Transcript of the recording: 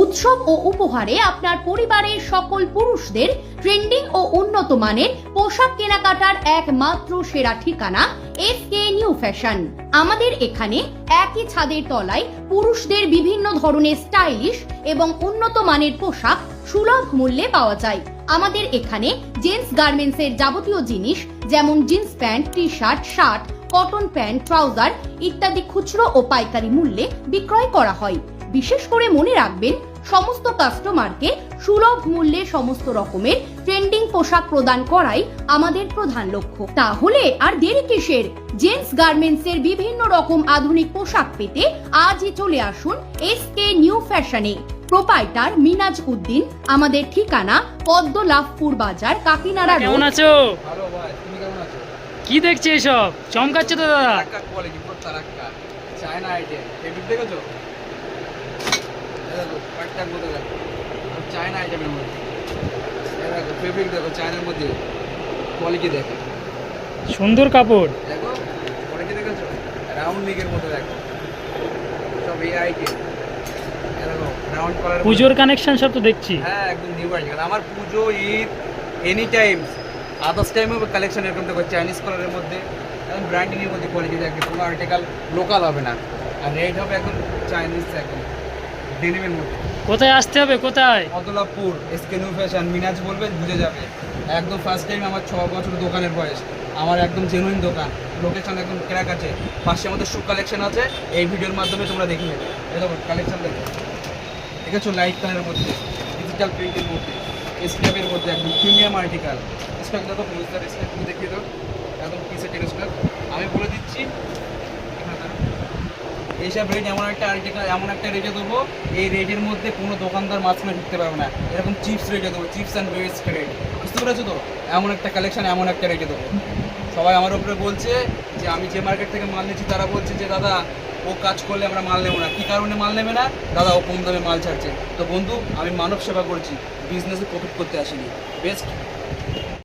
উৎসব ও উপহারে আপনার পরিবারের সকল পুরুষদের ট্রেন্ডিং ও উন্নত মানের পোশাক কেনাকাটার একমাত্র সেরা ঠিকানা এস কে নিউ ফ্যাশন। আমাদের এখানে একই ছাদের তলায় পুরুষদের বিভিন্ন ধরনের স্টাইলিশ এবং উন্নত মানের পোশাক সুলভ মূল্যে পাওয়া যায়। আমাদের এখানে জেন্টস গার্মেন্টসের যাবতীয় জিনিস যেমন jeans pant T shirt shirt, cotton pant, trouser ইত্যাদি খুচরো ও পাইকারি মূল্যে বিক্রয় করা হয়। বিশেষ করে মনে রাখবেন সমস্ত কাস্টমারকে সুলভ মূল্যে সমস্ত রকমের ট্রেন্ডিং পোশাক প্রদান করাই আমাদের প্রধান লক্ষ্য। তাহলে আর দেরি কিসের? জেন্টস গার্মেন্টস এর বিভিন্ন রকম আধুনিক পোশাক পেতে আজই চলে আসুন এস কে নিউ ফ্যাশনে প্রোপাইটার মিনাজ উদ্দিন আমাদের ঠিকানা পদ্মলাভপুর বাজার কাকিনাড়া কেমন আছো ভালো ভাই তুমি কেমন আছো? কি দেখছি এসব? চমকাচ্ছে তো দাদা। কোয়ালিটি চায়না আইটেম দেখেছ? দেখো পাট্টার মধ্যে দেখো। আর চায়না আইটেমের মধ্যে। দেখো ফেব্রিক দেখো চায়নার মধ্যে। কোয়ালিটি দেখো। সুন্দর কাপড়। দেখো কোয়ালিটি দেখেছ? রাউন্ড নেকের দেখো। সব এই আইটেম পুজোর কানেকশন সব তো দেখছি। হ্যাঁ একদম নিউ আমার Puja Eid any time others টাইমে কালেকশন এরকম দেখো চাইনিজ কালারের মধ্যে। একদম ব্র্যান্ডিংয়ের মধ্যে কোয়ালিটি থাকবে কোনো আর্টিকেল লোকাল হবে না। আর রেট হবে একদম চাইনিজ একদম। ডেনিমের মধ্যে। কোথায় আসতে হবে কোথায়? মদলাপুর এসকে নিউ ফ্যাশন মিনাজ বলবে বুঝে যাবে। একদম ফার্স্ট টাইম আমার ছ বছর দোকানের বয়স। আমার একদম জেনুইন দোকান। লোকেশন একদম ক্র্যাক আছে। পাশে আমাদের শু কালেকশন আছে। এই ভিডিওর মাধ্যমে তোমরা দেখে নেবে। দেখো কালেকশন দেখো। আছে লাইট কালারের মধ্যে। ডিজিটাল প্রিন্টের মধ্যে। স্ক্যাপের মধ্যে একদম প্রিমিয়াম আর্টিকেল স্টক তুমি দেখিয়ে দাও। একদম পিসের স্টক আমি বলে দিচ্ছি। এইসব রেট এমন একটা আর্টিকেল এমন একটা রেটে দেবো, এই রেটের মধ্যে কোনো দোকানদার মাঝখানে ঢুকতে পারবে না। এরকম চিপস রেটে দেবো চিপস অ্যান্ড বেস্ট রেট বুঝতে পেরেছ তো? এমন একটা কালেকশন এমন একটা রেটে দেবো। সবাই আমার উপরে বলছে যে, আমি যে মার্কেট থেকে মাল নিচ্ছি তারা বলছে যে, দাদা, ও কাজ করলে আমরা মাল নেব না। কী কারণে মাল নেবে না? দাদা, ও কম দামে মাল ছাড়ছে। তো বন্ধু, আমি মানব সেবা করছি বিজনেসে প্রফিট করতে আসিনি। বেস্ট